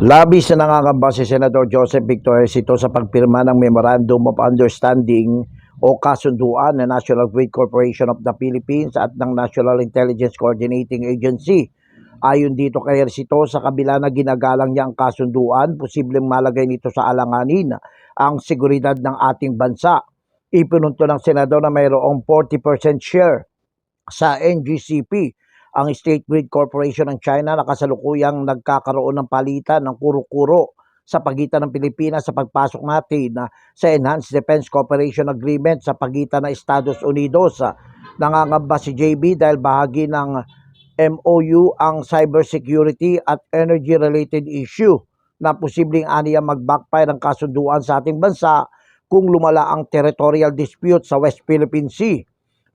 Labis na nangangamba si Senador Joseph Victor Esito sa pagpirma ng Memorandum of Understanding o kasunduan ng National Grid Corporation of the Philippines at ng National Intelligence Coordinating Agency. Ayon dito kay Esito, sa kabila na ginagalang niya ang kasunduan, posibleng malagay nito sa alanganin ang seguridad ng ating bansa. Ipinunto ng Senador na mayroong 40% share sa NGCP ang State Grid Corporation ng China na kasalukuyang nagkakaroon ng palitan ng kuro-kuro sa pagitan ng Pilipinas sa pagpasok natin na sa Enhanced Defense Cooperation Agreement sa pagitan ng Estados Unidos. Nangangamba si JB dahil bahagi ng MOU ang cybersecurity at energy-related issue na posibleng aniya mag-backfire ang kasunduan sa ating bansa kung lumala ang territorial dispute sa West Philippine Sea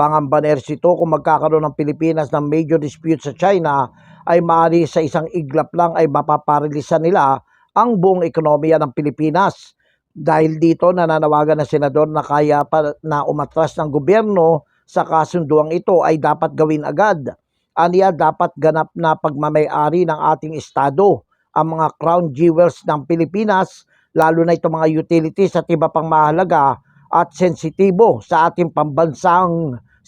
pangamba ni Ersito kung magkakaroon ng Pilipinas ng major dispute sa China ay maaari sa isang iglap lang ay mapaparilisan nila ang buong ekonomiya ng Pilipinas. Dahil dito nananawagan ng senador na kaya pa na umatras ng gobyerno sa kasunduang ito ay dapat gawin agad. Aniya dapat ganap na pagmamayari ng ating estado ang mga crown jewels ng Pilipinas lalo na itong mga utilities at iba pang mahalaga at sensitibo sa ating pambansang